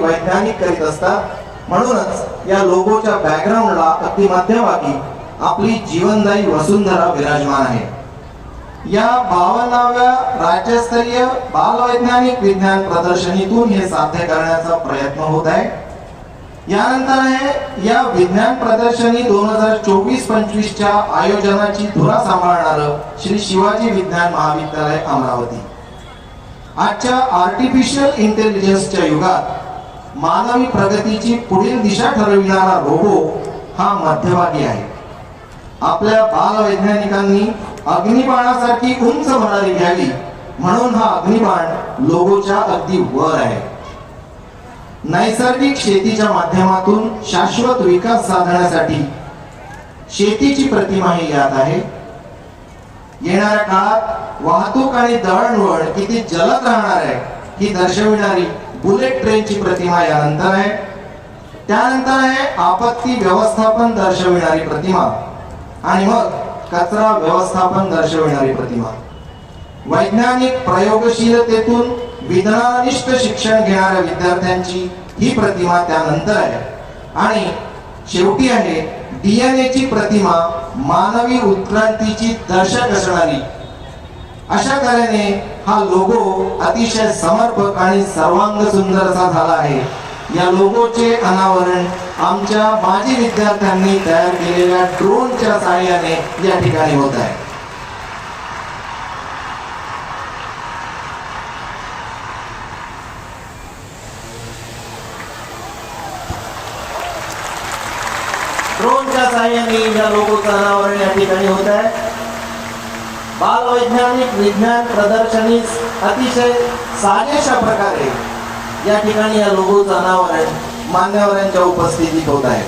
वैज्ञानिक करीत असतात. म्हणूनच या लोगोच्या बॅकग्राऊंडला अगदी मध्यभागी आपली जीवनदायी वसुंधरा विराजमान आहे. या बावन्नाव्या राज्यस्तरीय बालवैज्ञानिक विज्ञान प्रदर्शनीतून हे साध्य करण्याचा प्रयत्न होत आहे. यानंतर आहे या विज्ञान प्रदर्शनी दोन हजार चोवीस पंचवीसच्या आयोजनाची धुरा सांभाळणार श्री शिवाजी विज्ञान महाविद्यालय अमरावती. आजच्या आर्टिफिशियल इंटेलिजन्सच्या युगात मानवी प्रगतीची पुढील दिशा ठरविणारा रोबो हा मध्यभागी आहे. आपल्या बालवैज्ञानिकांनी अग्निबाणासारखी उंच भरारी घ्यावी म्हणून हा अग्निबाण लोगोच्या अगदी वर आहे. नैसर्गिक शेतीच्या माध्यमातून शाश्वत विकास साधण्यासाठी शेतीची प्रतिमा ही यात आहे. येणाऱ्या काळात वाहतूक आणि दळणवळण किती जलद राहणार आहे ही दर्शविणारी बुलेट ट्रेनची प्रतिमा यानंतर आहे. त्यानंतर आहे आपत्ती व्यवस्थापन दर्शविणारी प्रतिमा. आणि मग कचरा व्यवस्थापन दर्शविणारी प्रतिमा. वैज्ञानिक प्रयोगशीलतेतून विज्ञानिष्ठ शिक्षण घेणाऱ्या विद्यार्थ्यांची ही प्रतिमा त्यानंतर आहे. आणि शेवटी आहे डीएनएची प्रतिमा मानवी उत्क्रांतीची दर्शक असणारी अशा तऱ्हेने हा लोगो अतिशय समर्पक आणि सर्वांग सुंदर असा झाला आहे. या लोगोचे अनावरण आमच्या माजी विद्यार्थ्यांनी तयार केलेल्या ड्रोनच्या सहाय्याने या ठिकाणी होत आहे. ड्रोनच्या सहाय्याने या लोगोचं अनावरण या ठिकाणी होत आहे. बालवैज्ञानिक विज्ञान प्रदर्शनी अतिशय साजेशा प्रकारे या ठिकाणी या लोगोचं अनावरण मान्यवरांच्या उपस्थितीत होत आहे.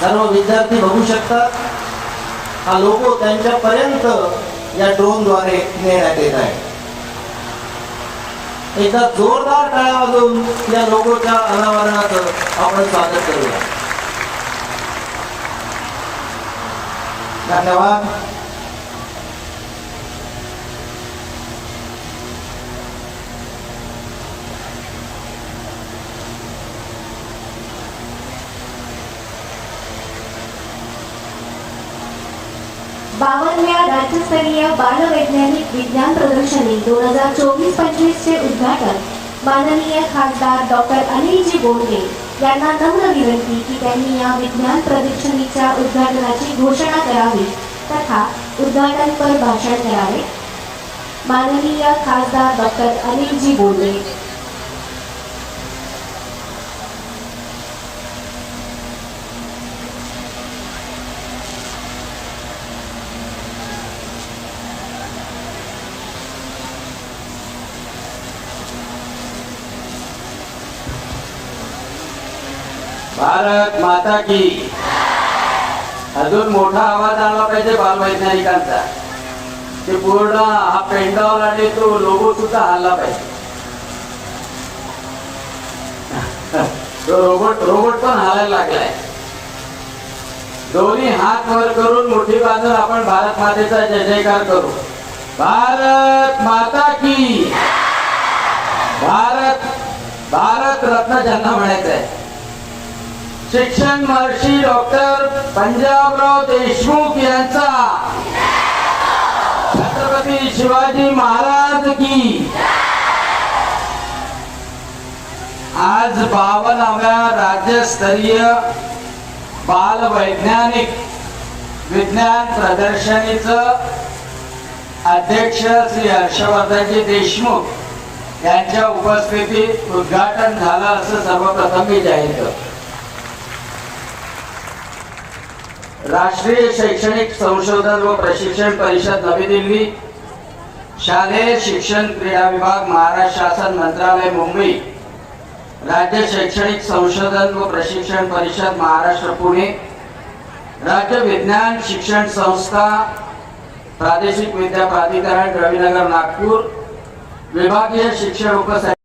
सर्व विद्यार्थी बघू शकतात हा लोगो त्यांच्यापर्यंत या ड्रोनद्वारे नेण्यात येत आहे. एकदा जोरदार टाळ्या वाजवून या लोगोच्या अनावरणाचं आपण स्वागत करूया. धन्यवाद. बावनव्या राज्यस्तरीय बालवैज्ञानिक विज्ञान प्रदर्शनी दोन हजार चोवीस पंचवीसचे उद्घाटन माननीय खासदार डॉक्टर अनिलजी बोंडे यांना नम्र विनंती की त्यांनी या विज्ञान प्रदर्शनीच्या उद्घाटनाची घोषणा करावी तथा उद्घाटनपर भाषण करावे. माननीय खासदार डॉक्टर अनिलजी बोंडे भारत माता की। अजून मोठा आवाज आला पाहिजे बालवैज्ञानिकांचा ते पूर्ण हा पेंडावल आणि तो लोगो सुद्धा हल्ला पाहिजे. तो रोबोट रोबोट पण हालायला लागलाय. दोन्ही हात वर करून मोठी बाजून आपण भारत मातेचा जय जयकार करू. भारत माता की। भारत भारत रत्न ज्यांना म्हणायचं आहे शिक्षण महर्षी डॉक्टर पंजाबराव देशमुख यांचा. छत्रपती शिवाजी महाराज की. आज बावनाव्या राज्यस्तरीय बाल वैज्ञानिक विज्ञान प्रदर्शनीचं अध्यक्ष श्री हर्षवर्धनजी देशमुख यांच्या उपस्थितीत उद्घाटन झालं असं सर्वप्रथम मी जाहीर करतो. राष्ट्रीय शैक्षणिक संशोधन व प्रशिक्षण परिषद नवी दिल्ली शालेय शिक्षण क्रीडा विभाग महाराष्ट्र शासन मंत्रालय मुंबई राज्य शैक्षणिक संशोधन व प्रशिक्षण परिषद महाराष्ट्र पुणे राज्य विज्ञान शिक्षण संस्था प्रादेशिक विद्या प्राधिकरण रविनगर नागपूर विभागीय शिक्षण उपसमिती